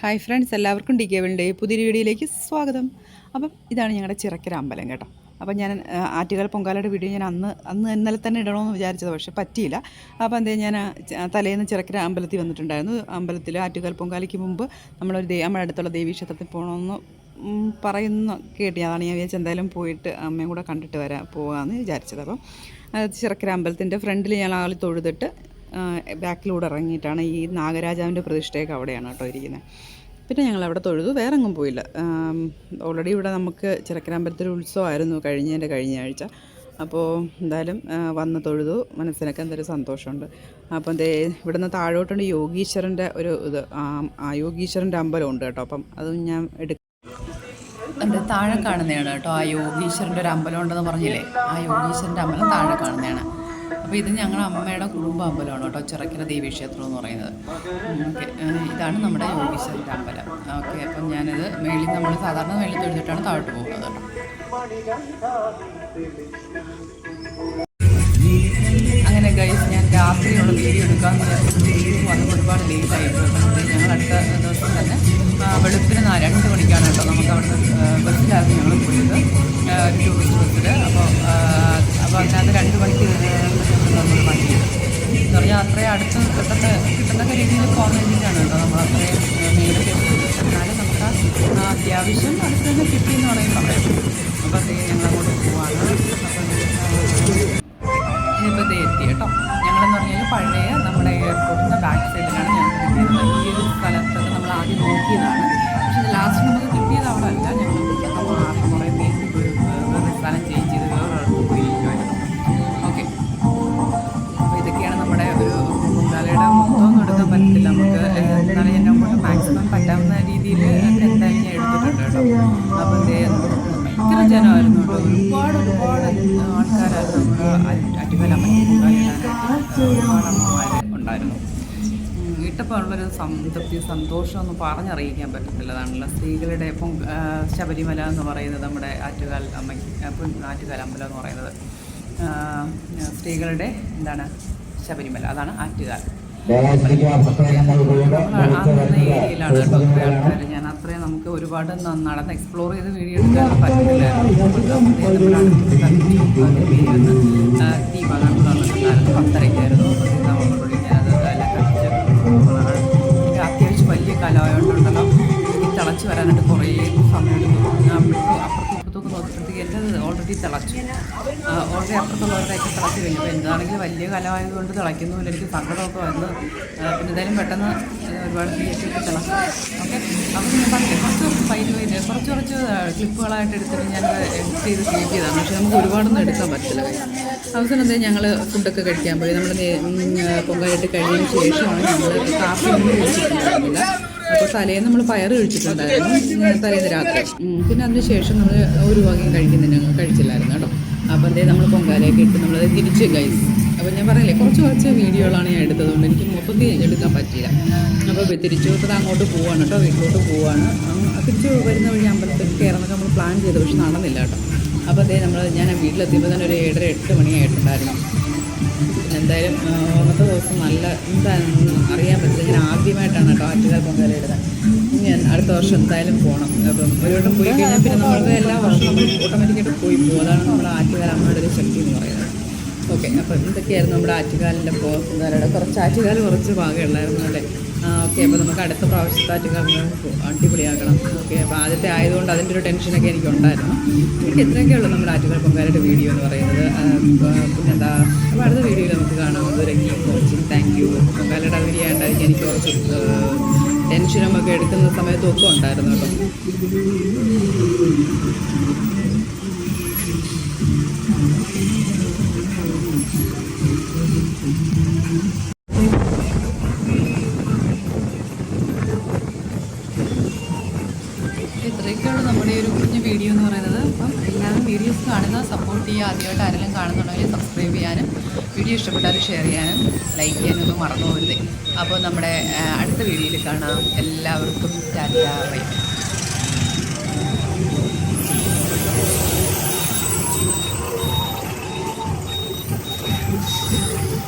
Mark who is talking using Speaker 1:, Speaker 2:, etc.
Speaker 1: Hi friends എല്ലാവർക്കും D K വിളിന്റെ പുതിയൊരു വീഡിയോയിലേക്ക് സ്വാഗതം. അപ്പം ഇതാണ് ഞങ്ങളുടെ ചിറക്കര അമ്പലം കേട്ടോ. അപ്പം ഞാൻ ആറ്റുകാൽ പൊങ്കാലയുടെ വീഡിയോ ഞാൻ അന്ന് അന്ന് ഇന്നലെ തന്നെ ഇടണമെന്ന് വിചാരിച്ചത് പക്ഷേ പറ്റിയില്ല. അപ്പോൾ എന്തേ ഞാൻ തലേന്ന് ചിറക്കര അമ്പലത്തിൽ വന്നിട്ടുണ്ടായിരുന്നു. അമ്പലത്തിൽ ആറ്റുകാൽ പൊങ്കാലയ്ക്ക് മുമ്പ് നമ്മളൊരു ദേ നമ്മുടെ അടുത്തുള്ള ദേവീ ക്ഷേത്രത്തിൽ പോകണമെന്ന് പറയുന്ന കേട്ടി. അതാണ് ഞാൻ വിചാരിച്ചത് എന്തായാലും പോയിട്ട് അമ്മയും കൂടെ കണ്ടിട്ട് വരാം പോകാമെന്ന് വിചാരിച്ചത്. അപ്പം ചിറക്കര അമ്പലത്തിന്റെ ഫ്രണ്ടിൽ ഞാൻ ആളി തൊഴുതിട്ട് ബാക്കിലൂടെ ഇറങ്ങിയിട്ടാണ് ഈ നാഗരാജാവിന്റെ പ്രതിഷ്ഠയൊക്കെ അവിടെയാണ് കേട്ടോ ഇരിക്കുന്നത്. പിന്നെ ഞങ്ങൾ അവിടെ തൊഴുതു വേറെ എങ്ങും പോയില്ല ഓൾറെഡി ഇവിടെ നമുക്ക് ചിറക്കരാമ്പലത്തിൽ ഉത്സവമായിരുന്നു കഴിഞ്ഞതിന്റെ കഴിഞ്ഞ ആഴ്ച. അപ്പോൾ എന്തായാലും വന്ന് തൊഴുതു. മനസ്സിനൊക്കെ എന്തൊരു സന്തോഷമുണ്ട്. അപ്പം ദേ ഇവിടുന്ന് താഴോട്ടുണ്ട് യോഗീശ്വരന്റെ ഒരു ഇത്. ആ, ആ യോഗീശ്വരന്റെ അമ്പലമുണ്ട് കേട്ടോ. അപ്പം അതും ഞാൻ എടുക്കും എന്റെ താഴെ കാണുന്നതാണ് കേട്ടോ. ആ യോഗീശ്വരന്റെ ഒരു അമ്പലം ഉണ്ടെന്ന് പറഞ്ഞില്ലേ? ആ യോഗീശ്വരന്റെ അമ്പലം താഴെ കാണുന്നതാണ്. അപ്പോൾ ഇത് ഞങ്ങളുടെ അമ്മയുടെ കുടുംബ അമ്പലമാണ് കേട്ടോ ചിറക്കര ദേവീക്ഷേത്രം എന്ന് പറയുന്നത്. ഇതാണ് നമ്മുടെ യോഗീശ്വരന്റെ അമ്പലം. ഓക്കെ അപ്പം ഞാനത് മേളിൽ നമ്മൾ സാധാരണ മേളിൽ തൊഴുതിട്ടാണ് താഴോട്ട് പോകുന്നത് അങ്ങനെ ഗൈസ് ഞാൻ രാത്രിയുള്ള വീഡിയോ എടുക്കാമെന്ന് വിചാരിച്ചു. വന്ന് ഒരുപാട് ലേറ്റ് ആയിട്ട് ഞങ്ങൾ അടുത്ത ദിവസം തന്നെ വെളുപ്പിന് നാല് രണ്ട് മണിക്കാണ് കേട്ടോ നമുക്ക് അവിടുന്ന് ബസ്സിലായിരുന്നു ഞങ്ങൾ പോയത് ടൂറിസ്റ്റ് ബസ്സിൽ അപ്പോൾ അപ്പോൾ അതിനകത്ത് രണ്ട് മണിക്ക് അത്രയും അടുത്ത് കിട്ടുന്ന കിട്ടുന്ന രീതിയിൽ പോകാൻ വേണ്ടിയിട്ടാണ് കേട്ടോ നമ്മൾ അത്രയും എന്നാലും നമുക്ക് അത്യാവശ്യം അടുത്ത് തന്നെ കിട്ടിയെന്ന് പറയും പറയാം അപ്പോൾ അതേ ഞങ്ങൾ അങ്ങോട്ട് പോവാണ്. ഇനിയിപ്പോൾ ഇത് എത്തി കേട്ടോ. ഞങ്ങളെന്ന് പറഞ്ഞാൽ പഴയ നമ്മുടെ എയർപോർട്ടിന്റെ ബാക്ക് സൈഡിലാണ് ഞങ്ങൾ ഈ ഒരു സ്ഥലത്തൊക്കെ നമ്മൾ ആദ്യം നോക്കിയതാണ്. പക്ഷേ ലാസ്റ്റ് നമുക്ക് കിട്ടിയത് അവിടെ അല്ല. ഞങ്ങൾ എന്തേ ഭയങ്കര ജനമായിരുന്നു കേട്ടോ ഒരുപാട് ഒരുപാട് ആൾക്കാരായിരുന്നു ഒരുപാട് അമ്മമാർ ഉണ്ടായിരുന്നു വീട്ടപ്പോൾ ഉള്ളൊരു സംതൃപ്തി സന്തോഷമൊന്നും പറഞ്ഞറിയിക്കാൻ പറ്റത്തില്ലതാണല്ലോ സ്ത്രീകളുടെ ഇപ്പം ശബരിമല എന്ന് പറയുന്നത് നമ്മുടെ ആറ്റുകാൽ അമ്മ അപ്പം ആറ്റുകാൽ അമ്പലം എന്ന് പറയുന്നത് സ്ത്രീകളുടെ എന്താണ് ശബരിമല അതാണ് ആറ്റുകാൽ നിന്ന ഏരിയയിലാണ് കേട്ടോ ആൾക്കാർ ഞാൻ നമുക്ക് ഒരുപാട് നടന്ന് എക്സ്പ്ലോർ ചെയ്ത് വീഡിയോ എടുക്കാൻ പറ്റില്ല. അത്യാവശ്യം വലിയ കലമായോണ്ടുണ്ടല്ലോ തിളച്ച് വരാനായിട്ട് കുറേ ഓൾറെഡി തിളച്ചു. അപ്പുറത്തുള്ളവരുടെയൊക്കെ തിളച്ച് കഴിഞ്ഞു. അപ്പോൾ എന്താണെങ്കിലും വലിയ കലമായതുകൊണ്ട് തിളയ്ക്കുന്നുമില്ല. എനിക്ക് സങ്കടമൊക്കെ വന്ന് പിന്നെ എന്തായാലും പെട്ടെന്ന് ഒരുപാട് തീയൊക്കെ തിളച്ചു ഓക്കെ? അപ്പോൾ ഞാൻ പറഞ്ഞില്ല കുറച്ച് ഫൈൻ ഫൈൻ കുറച്ച് കുറച്ച് ക്ലിപ്പുകളായിട്ട് എടുത്തിട്ട് ഞാൻ എഡിറ്റ് ചെയ്ത് സേവ് ചെയ്തതാണ്. പക്ഷേ നമുക്ക് ഒരുപാടൊന്നും എടുക്കാൻ പറ്റില്ല അവസാനം എന്താ ഞങ്ങൾ ഫുഡൊക്കെ കഴിക്കാൻ പോയി. നമ്മൾ പൊങ്കാലിട്ട് കഴിഞ്ഞതിന് ശേഷമാണ് ഞങ്ങൾ കാപ്പി ഒന്നും കഴിച്ചിട്ടുണ്ടായിരുന്നില്ല അപ്പോൾ തലേന്ന് നമ്മൾ പയർ കഴിച്ചിട്ടുണ്ടായിരുന്നു. തലേന്ന് രാത്രി. പിന്നെ അതിന് ശേഷം നമ്മൾ ഒരു വകയും കഴിക്കുന്നില്ല. കഴിച്ചില്ലായിരുന്നു കേട്ടോ. അപ്പോൾ അതേ നമ്മൾ പൊങ്കാലയൊക്കെ ഇട്ട് നമ്മളത് തിരിച്ച് കഴിച്ചു അപ്പോൾ ഞാൻ പറയില്ലേ കുറച്ച് കുറച്ച് വീഡിയോകളാണ് ഞാൻ എടുത്തതുകൊണ്ട് എനിക്ക് മൊത്തത്തിൽ എടുക്കാൻ പറ്റിയില്ല. അപ്പോൾ തിരിച്ചു ഇപ്പോൾ അങ്ങോട്ട് പോവാണ് കേട്ടോ വീട്ടിലോട്ട് പോവാണ്. തിരിച്ചു വരുന്ന വഴി അമ്പലത്തിൽ കയറുന്നൊക്കെ നമ്മൾ പ്ലാൻ ചെയ്തു പക്ഷെ നടന്നില്ല കേട്ടോ. അപ്പോൾ അതേ നമ്മൾ ഞാൻ വീട്ടിലെത്തിയപ്പോൾ തന്നെ ഒരു ഏഴര എട്ട് മണിയായിട്ടുണ്ടായിരുന്നു. എന്തായാലും അന്നത്തെ ദിവസം നല്ല എന്താണെന്ന് അറിയാൻ പറ്റില്ല. ഞാൻ ആദ്യമായിട്ടാണ് കേട്ടോ ആറ്റുകാൽ പൊങ്കാല ഇടുന്നത്. ഞാൻ അടുത്ത വർഷം എന്തായാലും പോകണം അപ്പം ഒരു വട്ടം പോയി കഴിഞ്ഞാൽ പിന്നെ നമ്മളുടെ എല്ലാ വർഷവും നമ്മൾ ഓട്ടോമാറ്റിക്കായിട്ട് പോയി പോകും. അതാണ് നമ്മുടെ ആറ്റുകാൽ അമ്മയുടെ ഒരു ശക്തി എന്ന് പറയുന്നത്. ഓക്കെ അപ്പം ഇതൊക്കെയായിരുന്നു നമ്മുടെ ആറ്റുകാലിന്റെ പൊങ്കാലയുടെ കുറച്ച് ആറ്റുകാൽ കുറച്ച് ഭാഗമുള്ളായിരുന്നു അല്ലേ ഓക്കെ അപ്പോൾ നമുക്ക് അടുത്ത പ്രാവശ്യത്തെ ആറ്റുകാൽ അടിപൊളിയാക്കണം. ഓക്കെ അപ്പോൾ ആദ്യത്തെ ആയതുകൊണ്ട് അതിന്റെ ഒരു ടെൻഷനൊക്കെ എനിക്ക് ഉണ്ടായിരുന്നു. എനിക്ക് ഇത്രയൊക്കെ ഉള്ളൂ നമ്മുടെ ആറ്റുകാൽ പൊങ്കാലയുടെ വീഡിയോ എന്ന് പറയുന്നത്. പിന്നെന്താ അപ്പോൾ അടുത്ത വീഡിയോയിൽ നമുക്ക് കാണാം. അതുവരെയും വാച്ചിങ് താങ്ക് യു പൊങ്കാലയുടെ വീഡിയോ ഉണ്ടായിരിക്കും എനിക്ക് കുറച്ച് ടെൻഷനും ഒക്കെ എടുക്കുന്ന സമയത്തും ഒക്കെ ഉണ്ടായിരുന്നു കേട്ടോ. ഇത്രയൊക്കെയാണ് നമ്മുടെ ഒരു കുഞ്ഞു വീഡിയോ എന്ന് പറയുന്നത്. അപ്പം എല്ലാവരും വീഡിയോസ് കാണുക സപ്പോർട്ട് ചെയ്യുക ആദ്യമായിട്ട് ആരെങ്കിലും കാണുന്നുണ്ടെങ്കിൽ സബ്സ്ക്രൈബ് ചെയ്യാനും വീഡിയോ ഇഷ്ടപ്പെട്ടാൽ ഷെയർ ചെയ്യാനും ലൈക്ക് ചെയ്യാനും ഒന്നും മറന്നു പോകരുതേ അപ്പോൾ നമ്മുടെ അടുത്ത വീഡിയോയിൽ കാണാം. എല്ലാവർക്കും ടാറ്റാ ബൈ.